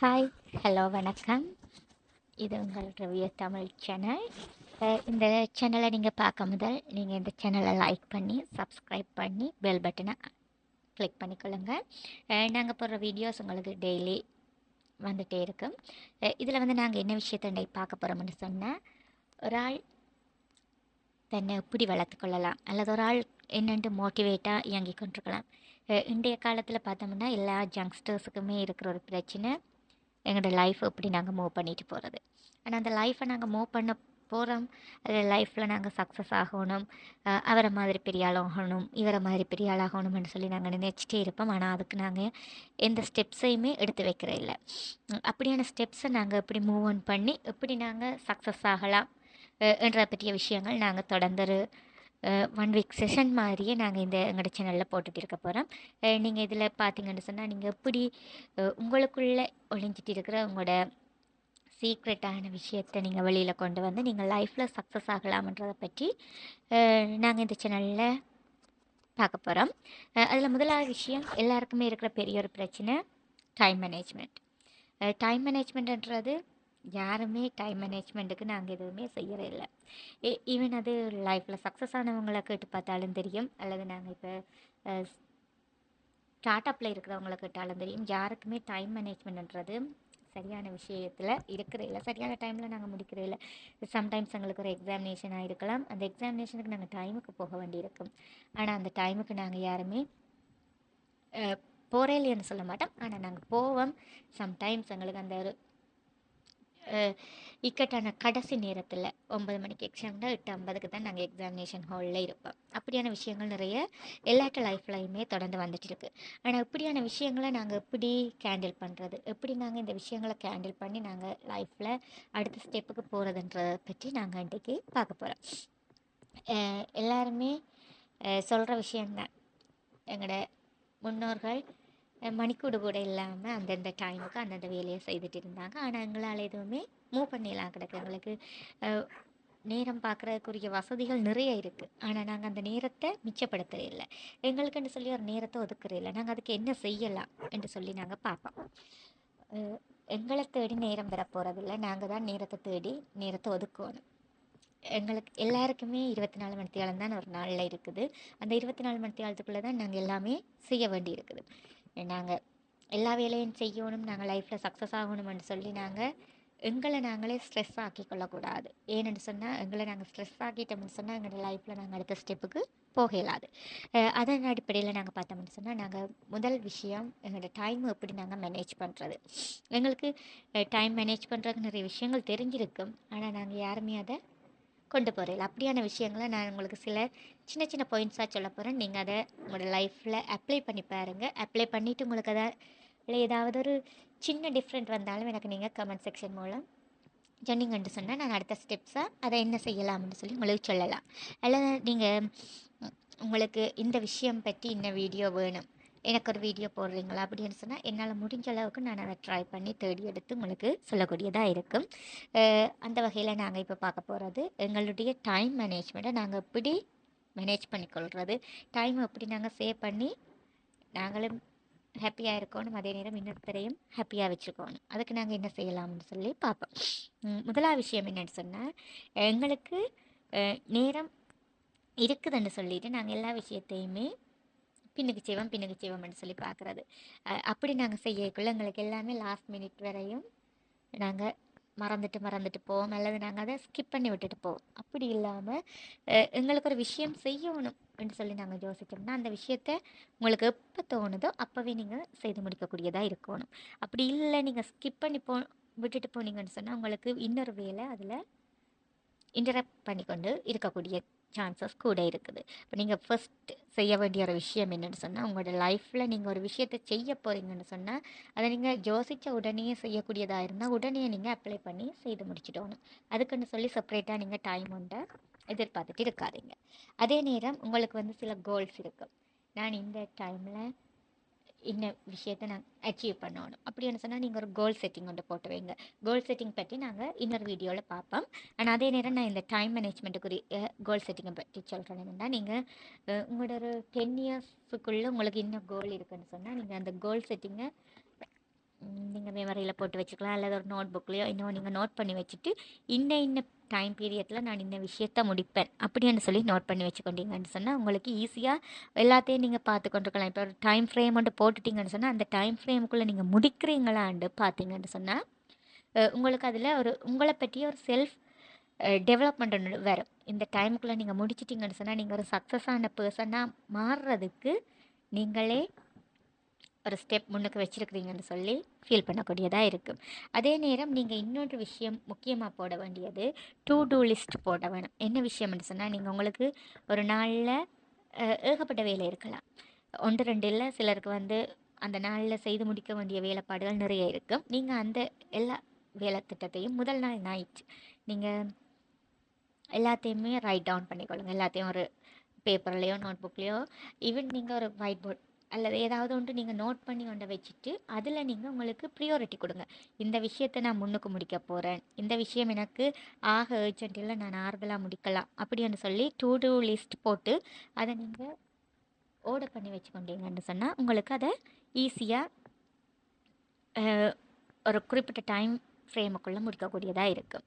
Hi hello வணக்கம். இது உங்கள் ரிவ்யூ தமிழ் சேனல் இந்த சேனலை நீங்கள் பார்க்க முதல் நீங்கள் இந்த சேனலை லைக் பண்ணி சப்ஸ்கிரைப் பண்ணி பெல் பட்டனை கிளிக் பண்ணிக்கொள்ளுங்க. நாங்கள் போடுற வீடியோஸ் உங்களுக்கு டெய்லி வந்துகிட்டே இருக்கும். இதில் வந்து நாங்கள் என்ன விஷயத்தை இன்றைக்கு பார்க்க போகிறோம்னு சொன்னால் ஒரு ஆள் தன்னை எப்படி வளர்த்துக்கொள்ளலாம் அல்லது ஒரு ஆள் என்னென்று மோட்டிவேட்டாக இயங்கி கொண்டிருக்கலாம். இன்றைய காலத்தில் பார்த்தோம்னா எல்லா ஜங்ஸ்டர்ஸுக்குமே இருக்கிற ஒரு பிரச்சனை. எங்களோட லைஃப் எப்படி நாங்கள் மூவ் பண்ணிட்டு போகிறது ஆனால் அந்த லைஃப்பை நாங்கள் மூவ் பண்ண போகிறோம் அதில் லைஃப்பில் நாங்கள் சக்ஸஸ் ஆகணும். அவரை மாதிரி பெரிய ஆளாகணும் ஆகணும் இவரை மாதிரி பெரிய ஆளாகணும்னு சொல்லி நாங்கள் நினச்சிட்டே இருப்போம். ஆனால் அதுக்கு நாங்கள் எந்த ஸ்டெப்ஸையுமே எடுத்து வைக்கிற இல்லை அப்படியான ஸ்டெப்ஸை நாங்கள் எப்படி மூவ் ஆன் பண்ணி எப்படி நாங்கள் சக்ஸஸ் ஆகலாம் என்ற பற்றிய விஷயங்கள் நாங்கள் தொடர்ந்து ஒன் வீக் செஷன் மாதிரியே நாங்கள் இந்த எங்களோட சேனலில் போட்டுட்டு இருக்க போகிறோம் நீங்கள் இதில் பார்த்தீங்கன்னு சொன்னால் நீங்கள் எப்படி உங்களுக்குள்ளே ஒழிஞ்சிட்டு இருக்கிற உங்களோட சீக்ரெட்டான விஷயத்தை நீங்கள் வெளியில் கொண்டு வந்து நீங்கள் லைஃப்பில் சக்ஸஸ் ஆகலாம்ன்றதை பற்றி நாங்கள் இந்த சேனலில் பார்க்க போகிறோம் அதில் முதலாவது விஷயம் எல்லாருக்குமே இருக்கிற பெரிய ஒரு பிரச்சனை டைம் மேனேஜ்மெண்ட் டைம் மேனேஜ்மெண்ட்ன்றது யாருமே டைம் மேனேஜ்மெண்ட்டுக்கு நாங்கள் எதுவுமே செய்யறே இல்லை. ஈவன் e-, அது லைஃப்பில் சக்ஸஸ் ஆனவங்களை கேட்டு பார்த்தாலும் தெரியும். அல்லது நாங்கள் இப்போ ஸ்டார்ட் அப்பில் இருக்கிறவங்கள கேட்டாலும் தெரியும். யாருக்குமே டைம் மேனேஜ்மெண்ட்ன்றது சரியான விஷயத்தில் இருக்கிற இல்லை. சரியான டைமில் நாங்கள் முடிக்கிற இல்லை. சம்டைம்ஸ் எங்களுக்கு ஒரு எக்ஸாமினேஷனாக இருக்கலாம் அந்த எக்ஸாமினேஷனுக்கு நாங்கள் டைமுக்கு போக வேண்டியிருக்கும் ஆனால் அந்த டைமுக்கு நாங்கள் யாருமே போகிறே இல்லைன்னு சொல்ல மாட்டோம். ஆனால் நாங்கள் போவோம். சம்டைம்ஸ் எங்களுக்கு அந்த ஒரு இக்கட்டான கடைசி நேரத்தில் ஒன்பது மணிக்கு எக்ஸாம்னா எட்டு ஐம்பதுக்கு தான் நாங்கள் எக்ஸாமினேஷன் ஹாலில் இருப்போம். அப்படியான விஷயங்கள் நிறைய எல்லாட்ட லைஃப்லையுமே தொடர்ந்து வந்துட்டு இருக்கு. ஆனால் இப்படியான விஷயங்களை நாங்கள் எப்படி கேண்டில் பண்ணுறது எப்படி நாங்கள் இந்த விஷயங்களை கேண்டில் பண்ணி நாங்கள் லைஃப்பில் அடுத்த ஸ்டெப்புக்கு போகிறதுன்றதை பற்றி நாங்கள் இன்றைக்கு பார்க்க போகிறோம் எல்லாருமே சொல்கிற விஷயந்தான் எங்களோட முன்னோர்கள் மணிக்கூடு கூட இல்லாமல் அந்தந்த டைமுக்கு அந்தந்த வேலையை செய்துட்டு இருந்தாங்க. ஆனால் எங்களால் எதுவுமே மூவ் பண்ணிடலாம் கிடக்கு எங்களுக்கு நேரம் பார்க்குறதுக்குரிய வசதிகள் நிறைய இருக்குது ஆனால் நாங்கள் அந்த நேரத்தை மிச்சப்படுத்துகிற இல்லை. எங்களுக்குன்னு சொல்லி ஒரு நேரத்தை ஒதுக்குறது இல்லை. நாங்கள் அதுக்கு என்ன செய்யலாம் என்று சொல்லி நாங்கள் பார்ப்போம். எங்களை தேடி நேரம் பெற போகிறதில்ல நாங்கள் தான் நேரத்தை தேடி நேரத்தை ஒதுக்கணும். எங்களுக்கு எல்லாருக்குமே இருபத்தி நாலு மணி நேரம் தான் ஒரு நாளில் இருக்குது. அந்த இருபத்தி நாலு மணி நேரத்துக்குள்ளே தான் நாங்கள் எல்லாமே செய்ய வேண்டி இருக்குது நாங்கள் எல்லா வேலையும் செய்யணும் நாங்கள் லைஃப்பில் சக்ஸஸ் ஆகணும்னு சொல்லி நாங்கள் எங்களை நாங்களே ஸ்ட்ரெஸ் ஆக்கி கொள்ளக்கூடாது. ஏன்னு சொன்னால் எங்களை நாங்கள் ஸ்ட்ரெஸ் ஆக்கிட்டோம்னு சொன்னால் எங்களோட லைஃப்பில் நாங்கள் அடுத்த ஸ்டெப்புக்கு போக இயலாது. அதன் அடிப்படையில் நாங்கள் பார்த்தோம்னு சொன்னால் நாங்கள் முதல் விஷயம் எங்களோட டைம் எப்படி நாங்கள் மேனேஜ் பண்ணுறது எங்களுக்கு டைம் மேனேஜ் பண்ணுறதுக்கு நிறைய விஷயங்கள் தெரிஞ்சிருக்கும். ஆனால் நாங்கள் யாருமே அதை கொண்டு போகிறேன் அப்படியான விஷயங்களை நான் உங்களுக்கு சில சின்ன சின்ன பாயிண்ட்ஸாக சொல்ல போகிறேன் நீங்கள் அதை உங்களோட லைஃப்பில் அப்ளை பண்ணி பாருங்கள் அப்ளை பண்ணிவிட்டு உங்களுக்கு அதை இல்லை ஏதாவது ஒரு சின்ன டிஃப்ரெண்ட் வந்தாலும் எனக்கு நீங்கள் கமெண்ட் செக்ஷன் மூலம் சொன்னீங்கன்னு சொன்னால் நான் அடுத்த ஸ்டெப்ஸாக அதை என்ன செய்யலாம்னு சொல்லி உங்களுக்கு சொல்லலாம். அல்லது நீங்கள் உங்களுக்கு இந்த விஷயம் பற்றி இந்த வீடியோ வேணும். எனக்கு ஒரு வீடியோ போடுறீங்களா அப்படின்னு சொன்னால் என்னால் முடிஞ்ச அளவுக்கு நான் அதை ட்ரை பண்ணி தேடி எடுத்து உங்களுக்கு சொல்லக்கூடியதாக இருக்கும். அந்த வகையில் நாங்கள் இப்போ பார்க்க போகிறது எங்களுடைய டைம் மேனேஜ்மெண்ட்டை நாங்கள் எப்படி மேனேஜ் பண்ணிக்கொள்கிறது டைம் எப்படி நாங்கள் சேவ் பண்ணி நாங்களும் ஹாப்பியாக இருக்கணும் அதே நேரம் இன்னொருத்தரையும் ஹாப்பியாக வச்சுருக்கணும் அதுக்கு நாங்கள் என்ன செய்யலாம்னு சொல்லி பார்ப்போம். முதலா விஷயம் என்னென்னு சொன்னால் எங்களுக்கு நேரம் இருக்குதுன்னு சொல்லிட்டு நாங்கள் எல்லா விஷயத்தையுமே பின்னுக்கு செய்வோம் பின்னுக்கு செய்வோம்னு சொல்லி பார்க்குறது. அப்படி நாங்கள் செய்யக்குள்ள எங்களுக்கு எல்லாமே லாஸ்ட் மினிட் வரையும் நாங்கள் மறந்துட்டு மறந்துட்டு போவோம். அல்லது நாங்கள் அதை ஸ்கிப் பண்ணி விட்டுட்டு போவோம். அப்படி இல்லாமல் எங்களுக்கு ஒரு விஷயம் செய்யணும் அப்படின்னு சொல்லி நாங்கள் யோசித்தோம்னா அந்த விஷயத்த உங்களுக்கு எப்போ தோணுதோ அப்போவே நீங்கள் செய்து முடிக்கக்கூடியதாக இருக்கணும். அப்படி இல்லை நீங்கள் ஸ்கிப் பண்ணி போ விட்டுட்டு போனீங்கன்னு சொன்னால் உங்களுக்கு இன்னொரு வேலை அதில் இன்டரப்ட் பண்ணிக்கொண்டு இருக்கக்கூடிய சான்சஸ் கூட இருக்குது. இப்போ நீங்கள் ஃபஸ்ட்டு செய்ய வேண்டிய ஒரு விஷயம் என்னென்னு சொன்னால் உங்களோட லைஃப்பில் நீங்கள் ஒரு விஷயத்தை செய்ய போகிறீங்கன்னு சொன்னால் அதை நீங்கள் யோசித்த உடனே செய்யக்கூடியதாக இருந்தால் உடனே நீங்கள் அப்ளை பண்ணி செய்து முடிச்சிடணும். அதுக்குன்னு சொல்லி செப்பரேட்டாக நீங்கள் டைம் உண்டை எதிர்பார்த்துட்டு இருக்காதீங்க. அதே நேரம் உங்களுக்கு வந்து சில கோல்ஸ் இருக்கும் நான் இந்த டைமில் இந்த விஷயத்தை நாங்கள் அச்சீவ் பண்ணணும். அப்படின்னு சொன்னால் நீங்கள் ஒரு கோல் செட்டிங் ஒன்று போட்டு வைங்க. கோல் செட்டிங் பற்றி நாங்கள் இன்னொரு வீடியோவில் பார்ப்போம் ஆனால் அதே நேரம் நான் இந்த டைம் மேனேஜ்மெண்ட்டுக்குரிய கோல் செட்டிங்கை பற்றி சொல்கிறேன் என்னென்னா நீங்கள் உங்களோட ஒரு டென் இயர்ஸுக்குள்ளே உங்களுக்கு இன்னும் கோல் இருக்குதுன்னு சொன்னால் நீங்கள் அந்த கோல் செட்டிங்கை நீங்கள் மெமரியில் போட்டு வச்சுக்கலாம். அல்லது ஒரு நோட் புக்லேயோ இன்னும் நீங்கள் நோட் பண்ணி வச்சுட்டு இன்ன இன்ன டைம் பீரியடில் நான் இந்த விஷயத்த முடிப்பேன். அப்படின்னு சொல்லி நோட் பண்ணி வச்சுக்கொண்டீங்கன்னு சொன்னால் உங்களுக்கு ஈஸியாக எல்லாத்தையும் நீங்கள் பார்த்து கொண்டிருக்கலாம். இப்போ ஒரு டைம் ஃப்ரேம் மட்டும் போட்டுட்டீங்கன்னு சொன்னால் அந்த டைம் ஃப்ரேமுக்குள்ளே நீங்கள் முடிக்கிறீங்களான்னு பார்த்தீங்கன்னு சொன்னால் உங்களுக்கு அதில் ஒரு உங்களை பற்றிய ஒரு செல்ஃப் டெவலப்மெண்ட் ஒன்று வரும். இந்த டைமுக்குள்ளே நீங்கள் முடிச்சிட்டிங்கன்னு சொன்னால் நீங்கள் ஒரு சக்ஸஸான பர்சனாக மாறுறதுக்கு நீங்களே ஒரு ஸ்டெப் முன்னுக்கு வச்சுருக்கிறீங்கன்னு சொல்லி ஃபீல் பண்ணக்கூடியதாக இருக்கும் அதே நேரம் நீங்கள் இன்னொரு விஷயம் முக்கியமாக போட வேண்டியது டூ டூ லிஸ்ட் போட வேணும். என்ன விஷயம்னு சொன்னால் நீங்கள் உங்களுக்கு ஒரு நாளில் ஏகப்பட்ட வேலை இருக்கலாம். ஒன்று ரெண்டு இல்லை சிலருக்கு வந்து அந்த நாளில் செய்து முடிக்க வேண்டிய வேலைப்பாடுகள் நிறைய இருக்கும் நீங்கள் அந்த எல்லா வேலை திட்டத்தையும் முதல் நாள் நைட் நீங்கள் எல்லாத்தையுமே ரைட் டவுன் பண்ணிக்கொள்ளுங்க. எல்லாத்தையும் ஒரு பேப்பர்லேயோ நோட் புக்லேயோ ஈவன் நீங்கள் ஒரு ஒயிட் போர்ட் அல்லது ஏதாவது ஒன்று நீங்கள் நோட் பண்ணி கொண்டு வச்சுட்டு அதில் நீங்கள் உங்களுக்கு ப்ரியாரிட்டி கொடுங்க. இந்த விஷயத்தை நான் முன்னுக்கு முடிக்க போகிறேன் இந்த விஷயம் எனக்கு ஆக urgent இல்லை நான் நார்மலாக முடிக்கலாம் அப்படின்னு சொல்லி டூ டூ லிஸ்ட் போட்டு அதை நீங்கள் ஓர்டர் பண்ணி வச்சுக்கொண்டீங்கன்னு சொன்னால் உங்களுக்கு அதை ஈஸியாக ஒரு குறிப்பிட்ட டைம் ஃப்ரேமுக்குள்ளே முடிக்கக்கூடியதாக இருக்கும்.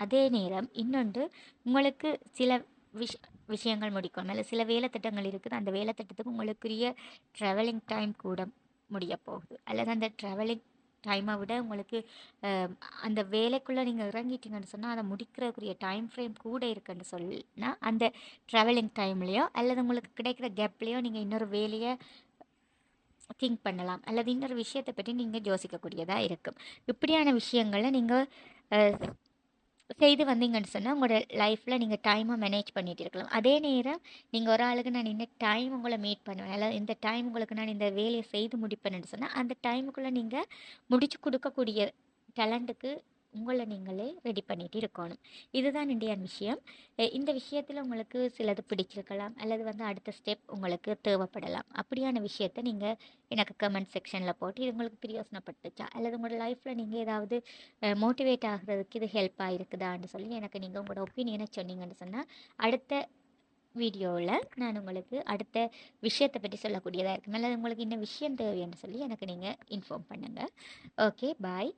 அதே நேரம் இன்னொன்று உங்களுக்கு சில விஷ் விஷயங்கள் முடிக்கணும் இல்லை சில வேலை திட்டங்கள் இருக்குது. அந்த வேலை திட்டத்துக்கு உங்களுக்குரிய ட்ராவலிங் டைம் கூட முடிய போகுது. அல்லது அந்த ட்ராவலிங் டைமை விட உங்களுக்கு அந்த வேலைக்குள்ளே நீங்கள் இறங்கிட்டீங்கன்னு சொன்னால் அதை முடிக்கிறதுக்குரிய டைம் ஃப்ரேம் கூட இருக்குன்னு சொல்லினா அந்த ட்ராவலிங் டைம்லேயோ அல்லது உங்களுக்கு கிடைக்கிற கேப்லேயோ நீங்கள் இன்னொரு வேலையை திங்க் பண்ணலாம். அல்லது இன்னொரு விஷயத்தை பற்றி நீங்கள் யோசிக்கக்கூடியதாக இருக்கும். இப்படியான விஷயங்களை நீங்கள் செய்து வந்தீங்கன்னு சொன்னால் உங்களோட லைஃப்பில் நீங்கள் டைமை மேனேஜ் பண்ணிட்டு இருக்கலாம் அதே நேரம் நீங்கள் ஒரு ஆளுக்கு நான் இந்த டைம் உங்களை மீட் பண்ணுவேன். அல்லது இந்த டைம் உங்களுக்கு நான் இந்த வேலையை செய்து முடிப்பேன்னு சொன்னால் அந்த டைமுக்குள்ளே நீங்கள் முடிச்சு கொடுக்கக்கூடிய டேலண்ட்டுக்கு உங்களை நீங்களே ரெடி பண்ணிட்டு இருக்கணும். இதுதான் இந்தியன் விஷயம். இந்த விஷயத்தில் உங்களுக்கு சிலது பிடிச்சிருக்கலாம் அல்லது வந்து அடுத்த ஸ்டெப் உங்களுக்கு தேவைப்படலாம். அப்படியான விஷயத்த நீங்கள் எனக்கு கமெண்ட் செக்ஷனில் போட்டு இது உங்களுக்கு பிரயோசனப்பட்டுச்சா அல்லது உங்களோட லைஃப்பில் நீங்கள் ஏதாவது மோட்டிவேட் ஆகுறதுக்கு இது ஹெல்ப் ஆகிருக்குதான்னு சொல்லி எனக்கு நீங்கள் உங்களோட ஒப்பீனியனை சொன்னீங்கன்னு சொன்னால் அடுத்த வீடியோவில் நான் உங்களுக்கு அடுத்த விஷயத்தை பற்றி சொல்லக்கூடியதாக இருக்கும். அல்லது உங்களுக்கு இன்னும் விஷயம் தேவைன்னு சொல்லி எனக்கு நீங்கள் இன்ஃபார்ம் பண்ணுங்கள் ஓகே பாய்